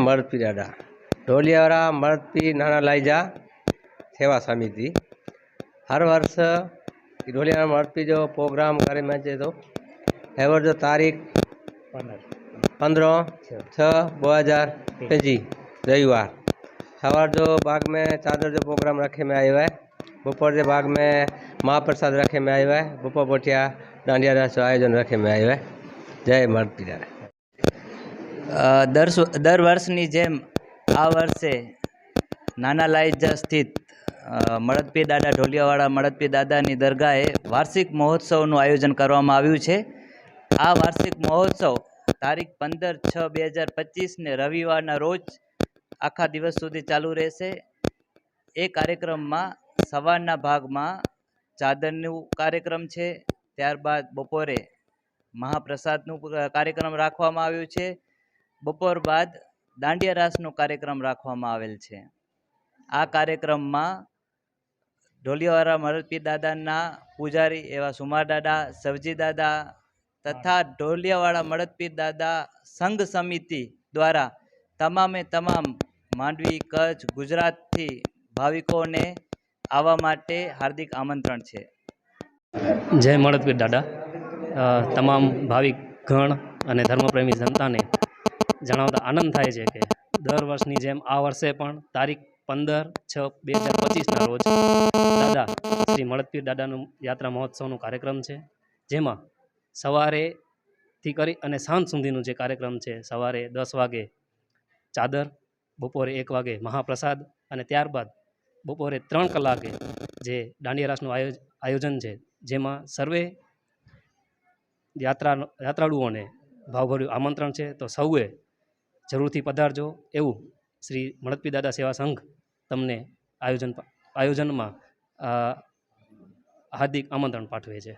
મળતી દાદા ઢોલિયાવાળા મળતી નાના લાઈજા સેવા સમિતિ हर वर्ष ढोलिया મળતી જો પ્રોગ્રામ કરે મેં છે તો એવર જો તારીખ पंद्रह छः दो हज़ार पंजी रविवार सवार जो बाग में चादर जो प्रोग्राम रखे में आयो है बपोर जे बाग में महाप्रसाद रखे में आयो है बपोर पोठिया डांडिया रास जो आयोजन रखे में आयो है जय मर्ती दादा અ, દર દર વર્ષની જેમ આ વર્ષે નાના લાઈજા સ્થિત મળદપી દાદા ઢોલિયાવાળા મળદપી દાદાની દરગાહે વાર્ષિક મહોત્સવનું આયોજન કરવામાં આવ્યું છે. આ વાર્ષિક મહોત્સવ તારીખ પંદર છ બે હજાર પચીસને રવિવારના રોજ આખા દિવસ સુધી ચાલુ રહેશે. એ કાર્યક્રમમાં સવારના ભાગમાં ચાદરનું કાર્યક્રમ છે. ત્યારબાદ બપોરે મહાપ્રસાદનું કાર્યક્રમ રાખવામાં આવ્યું છે. બપોર બાદ દાંડિયા રાસનો કાર્યક્રમ રાખવામાં આવેલ છે. આ કાર્યક્રમમાં ઢોલિયાવાળા મરદપી દાદાના પૂજારી એવા સુમાર દાદા, સવજી દાદા તથા ઢોલિયાવાળા મરદપીર દાદા સંઘ સમિતિ દ્વારા તમામે તમામ માંડવી, કચ્છ, ગુજરાતથી ભાવિકોને આવવા માટે હાર્દિક આમંત્રણ છે. જય મળદપીર દાદા. તમામ ભાવિક ગણ અને ધર્મપ્રેમી જનતાને જણાવતા આનંદ થાય છે કે દર વર્ષની જેમ આ વર્ષે પણ તારીખ પંદર છ બે હજાર પચીસના રોજ દાદા શ્રી મળદપીર દાદાનું યાત્રા મહોત્સવનો કાર્યક્રમ છે. જેમાં સવારેથી કરી અને સાંજ સુધીનું જે કાર્યક્રમ છે, સવારે દસ વાગે ચાદર, બપોરે એક વાગે મહાપ્રસાદ અને ત્યારબાદ બપોરે ત્રણ કલાકે જે દાંડિયા રાસનું આયોજ આયોજન છે, જેમાં સર્વે યાત્રા યાત્રાળુઓને ભાવભર્યું આમંત્રણ છે. તો સૌએ જરૂરથી પધારજો. એવું શ્રી મળદપી દાદા સેવા સંઘ તમને આયોજન આયોજનમાં હાર્દિક આમંત્રણ પાઠવે છે.